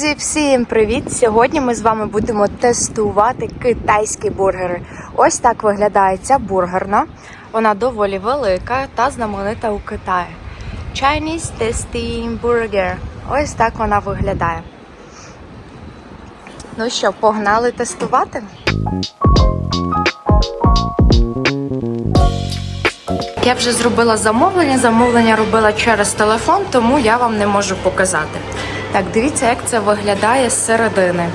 Друзі, всім привіт! Сьогодні ми з вами будемо тестувати китайські бургери. Ось так виглядає ця бургерна. Вона доволі велика та знаменита у Китаї. Chinese Tasting Burger. Ось так вона виглядає. Ну що, погнали тестувати? Я вже зробила замовлення. Замовлення робила через телефон, тому я вам не можу показати. Так, дивіться, як це виглядає з середини.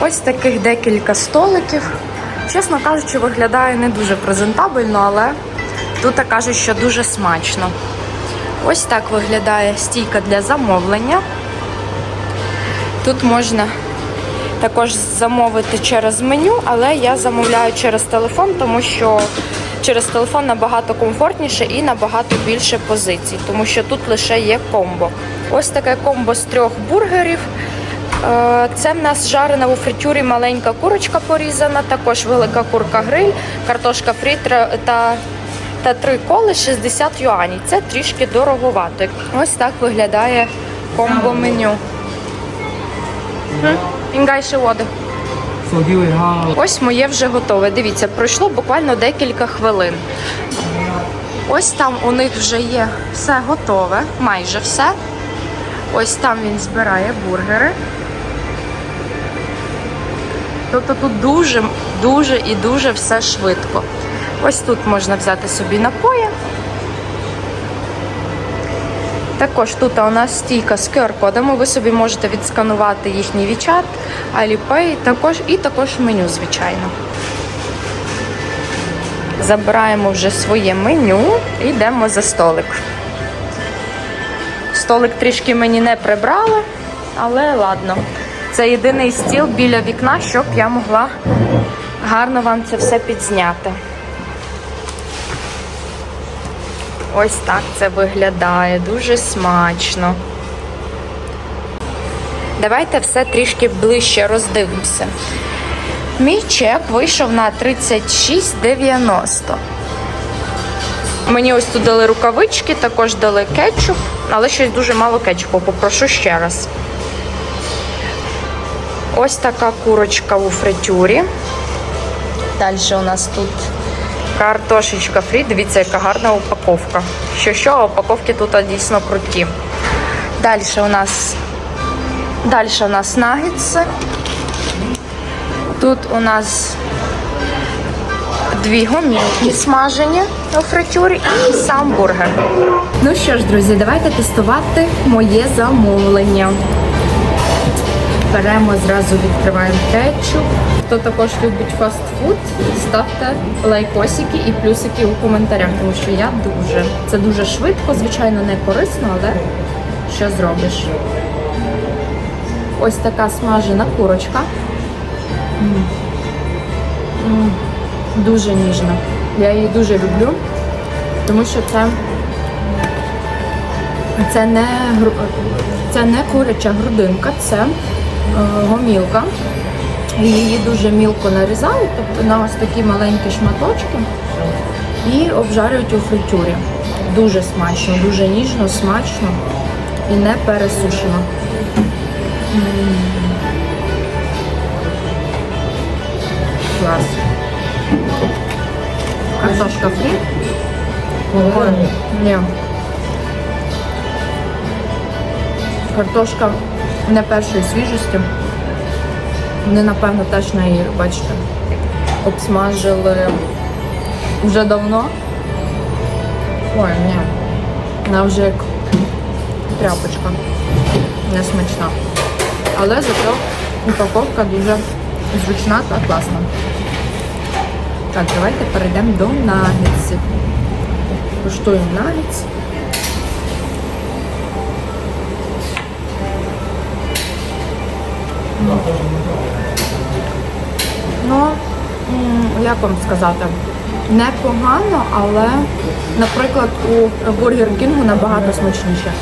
Ось таких декілька столиків. Чесно кажучи, виглядає не дуже презентабельно, але тут кажуть, що дуже смачно. Ось так виглядає стійка для замовлення. Тут можна також замовити через меню, але я замовляю через телефон, тому що через телефон набагато комфортніше і набагато більше позицій, тому що тут лише є комбо. Ось таке комбо з трьох бургерів. Е, Це в нас жарена у фритюрі маленька курочка порізана, також велика курка гриль, картошка фрі та, та три коли 60 юанів. Це трішки дороговато. Ось так виглядає комбо меню. Інгайше води. Ось моє вже готове. Дивіться, пройшло буквально декілька хвилин. Ось там у них вже є все готове, майже все. Ось там він збирає бургери. Тобто тут дуже, дуже і дуже все швидко. Ось тут можна взяти собі напої. Також тут у нас стійка з QR-кодами. Ви собі можете відсканувати їхній WeChat, Alipay, також і також меню, звичайно. Забираємо вже своє меню і йдемо за столик. Столик трішки мені не прибрали, але ладно. Це єдиний стіл біля вікна, щоб я могла гарно вам це все підзняти. Ось так це виглядає, дуже смачно. Давайте все трішки ближче роздивимося. Мій чек вийшов на 36,90. Мені ось тут дали рукавички, також дали кетчуп, але щось дуже мало кетчупу. Попрошу ще раз. Ось така курочка у фритюрі. Далі у нас тут картошечка фрі. Дивіться, яка гарна упаковка. Що що, упаковки тут дійсно круті. Далі у нас далі у нас нагетси. Тут у нас дві гомілки смажені у фритюрі і сам бургер. Ну що ж, друзі, давайте тестувати моє замовлення. Беремо зразу відкриваємо кетчуп. Хто також любить фастфуд, ставте лайкосики і плюсики у коментарях, тому що я дуже. Це дуже швидко, звичайно, не корисно, але що зробиш? Ось така смажена курочка. Дуже ніжна. Я її дуже люблю, тому що це, це, не, це не куряча грудинка, це гомілка. Її дуже мілко нарізають, тобто на ось такі маленькі шматочки і обжарюють у фритюрі. Дуже смачно, дуже ніжно, смачно і не пересушено. Клас. Картошка фрі. Ой, ні. Картошка не першої свіжості. Вони, напевно, теж на її, бачите, обсмажили вже давно. Ой, ні. Вона вже як тряпочка. Не смачна. Але зато упаковка дуже зручна та класна. Так, давайте перейдемо до нагетсів. Куштуємо нагетс. Ну, як вам сказати, непогано, але, наприклад, у Бургер Кінгу набагато смачніше.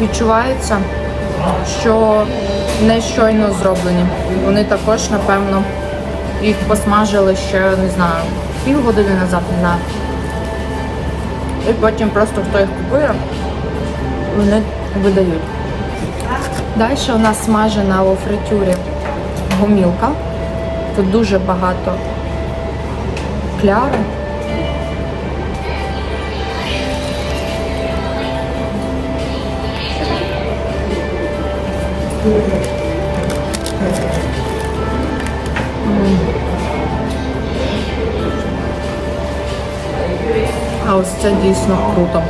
Відчувається, що не щойно зроблені. Вони також, напевно, їх посмажили ще, не знаю, півгодини назад на. І потім просто хто їх купує, вони видають. Далі у нас смажена у фритюрі гомілка. Тут дуже багато кляри. А ось це дійсно круто.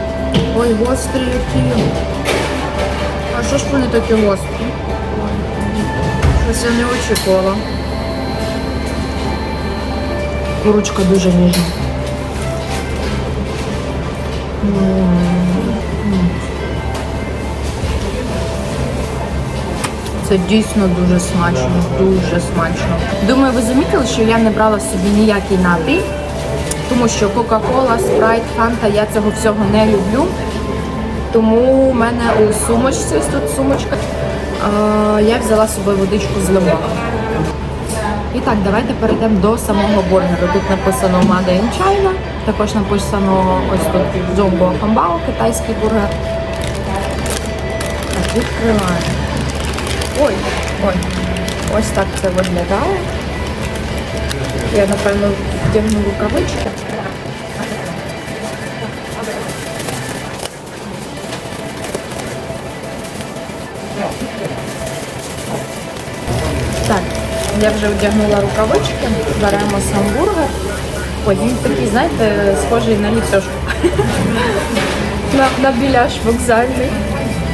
Ой, гострі які. А що ж вони такі гострі? Щось я не очікувала. Курочка дуже ніжна. Це дійсно дуже смачно, дуже смачно. Думаю, ви замітили, що я не брала собі ніякий напій, тому що Кока-Кола, Спрайт, Фанта, я цього всього не люблю. Тому у мене у сумочці, ось тут сумочка, я взяла з собою водичку з лимоном. І так, давайте перейдемо до самого бургеру. Тут написано Made in China, також написано ось тут Зомбо Хамбао, китайський бургер. Так, відкриваємо. Ой, ой, ось так це виглядає. Я, напевно, вдягну рукавички. Так, я вже вдягнула рукавички, беремо сам бургер. Ой, він такий, знаєте, схожий на ліпешку. на, на біляш вокзальний.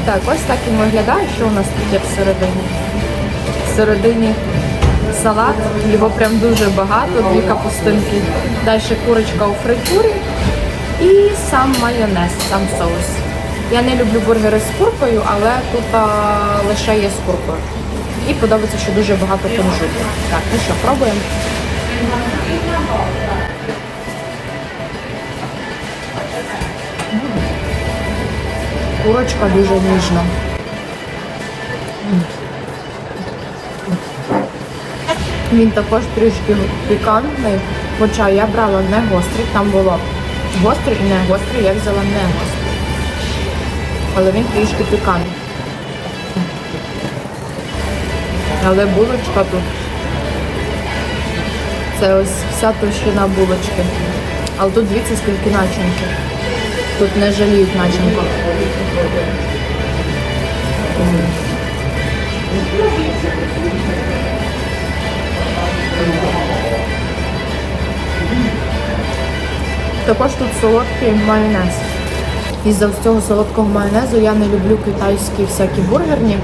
Так, ось так він виглядає, що у нас тут є всередині. Всередині салат, його прям дуже багато, дві капустинки. Далі курочка у фритюрі і сам майонез, сам соус. Я не люблю бургери з куркою, але тут а, лише є з куркою. І подобається, що дуже багато кунжуту. Так, ну що, пробуємо. Курочка дуже ніжна. Він також трішки пікантний, хоча я брала не гострий, там було гострий і не гострий, я взяла не гострий. Але він трішки пікантний. Але булочка тут. Це ось вся товщина булочки. Але тут дивіться, скільки начинки. Тут не жаліють начинку. Також тут солодкий майонез. Із-за цього солодкого майонезу я не люблю китайські всякі бургерні.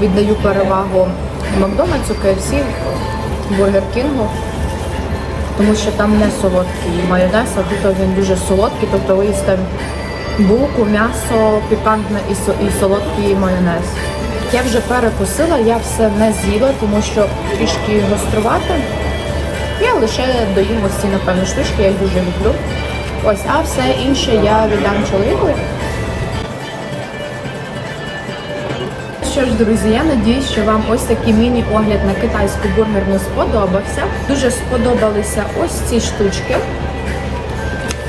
Віддаю перевагу Макдональдсу, KFC, Бургер Кінгу, тому що там не солодкий майонез, а тут він дуже солодкий, тобто ви їсте булку, м'ясо пікантне і солодкий майонез. Я вже перекусила, я все не з'їла, тому що трішки гострувати. Я лише доїм ось ці, напевно, штучки, я їх дуже люблю. Ось, а все інше я віддам чоловікові. Що ж, друзі, я надіюсь, що вам ось такий міні-огляд на китайську бургерну сподобався. Дуже сподобалися ось ці штучки.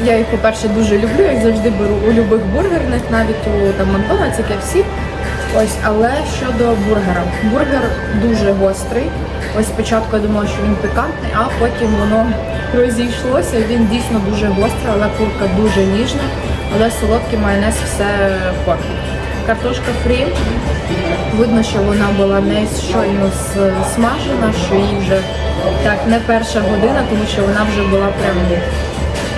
Я їх, по-перше, дуже люблю, як завжди беру у любих бургерних, навіть у там Макдональдс, KFC. Ось, але щодо бургера. Бургер дуже гострий. Ось спочатку я думала, що він пікантний, а потім воно розійшлося. Він дійсно дуже гострий, але курка дуже ніжна, але солодкий майонез все портить. Картошка фрі. Видно, що вона була не щойно смажена, що їй вже так не перша година, тому що вона вже була прям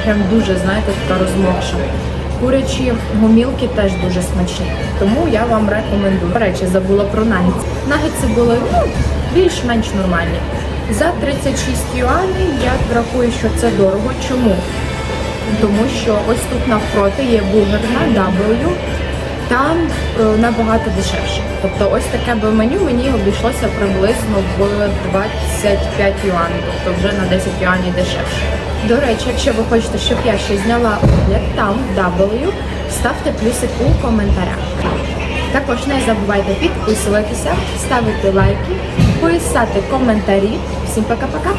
прям дуже, знаєте, така розмокша. Курячі гомілки теж дуже смачні, тому я вам рекомендую. До речі, забула про нагетси. Нагетси були ну, більш-менш нормальні. За 36 юаней я рахую, що це дорого. Чому? Тому що ось тут навпроти є бургерна W, там е, набагато дешевше. Тобто ось таке би меню мені обійшлося приблизно в 25 юанів, тобто вже на 10 юанів дешевше. До речі, якщо ви хочете, щоб я ще зняла огляд там W, ставте плюсик у коментарях. Також не забувайте підписуватися, ставити лайки, писати коментарі. Всім пока-пока!